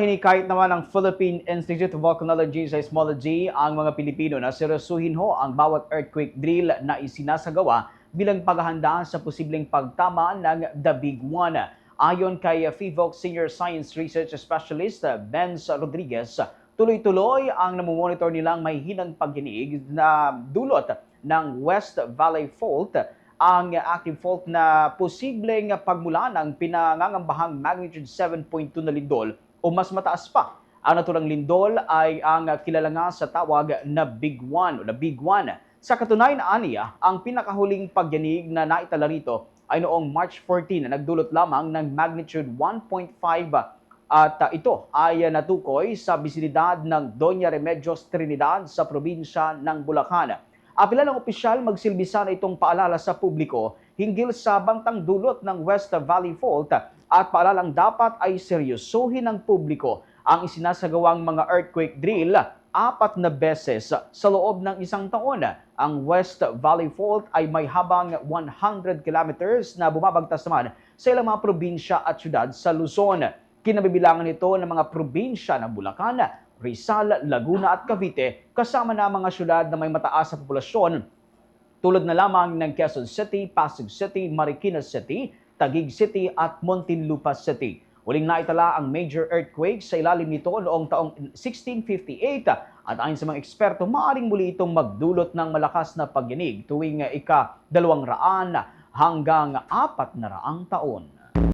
Hinikayat naman ng Philippine Institute of Volcanology and Seismology ang mga Pilipino na seryosuhin ho ang bawat earthquake drill na isinasagawa bilang paghahanda sa posibleng pagtama ng The Big One. Ayon kay FIVOC Senior Science Research Specialist Benz Rodriguez, tuloy-tuloy ang namumonitor nilang may hinang pagginig na dulot ng West Valley Fault ang active fault na posibleng pagmula ng pinangangambahang magnitude 7.2 na lindol o mas mataas pa. Ang naturang lindol ay ang kilala nga sa tawag na Big One o na Big One. Sa katunayan aniya, ang pinakahuling pagyanig na naitala rito ay noong March 14 na nagdulot lamang ng magnitude 1.5 at uh, ito ay natukoy sa bisinidad ng Doña Remedios Trinidad sa probinsya ng Bulacan. Apila ng opisyal magsilbi sana itong paalala sa publiko hinggil sa bangtang dulot ng West Valley Fault at paalalang dapat ay seryosohin ng publiko ang isinasagawang mga earthquake drill apat na beses sa loob ng isang taon. Ang West Valley Fault ay may habang 100 kilometers na bumabagtas naman sa ilang mga probinsya at syudad sa Luzon. Kinabibilangan nito ng mga probinsya ng Bulacan, Rizal, Laguna at Cavite kasama na mga syudad na may mataas sa populasyon tulad na lamang ng Quezon City, Pasig City, Marikina City, Taguig City at Muntinlupa City. Huling naitala ang major earthquake sa ilalim nito noong taong 1658 at ayon sa mga eksperto, maaaring muli itong magdulot ng malakas na pagyanig tuwing ika-200 hanggang 400 taon.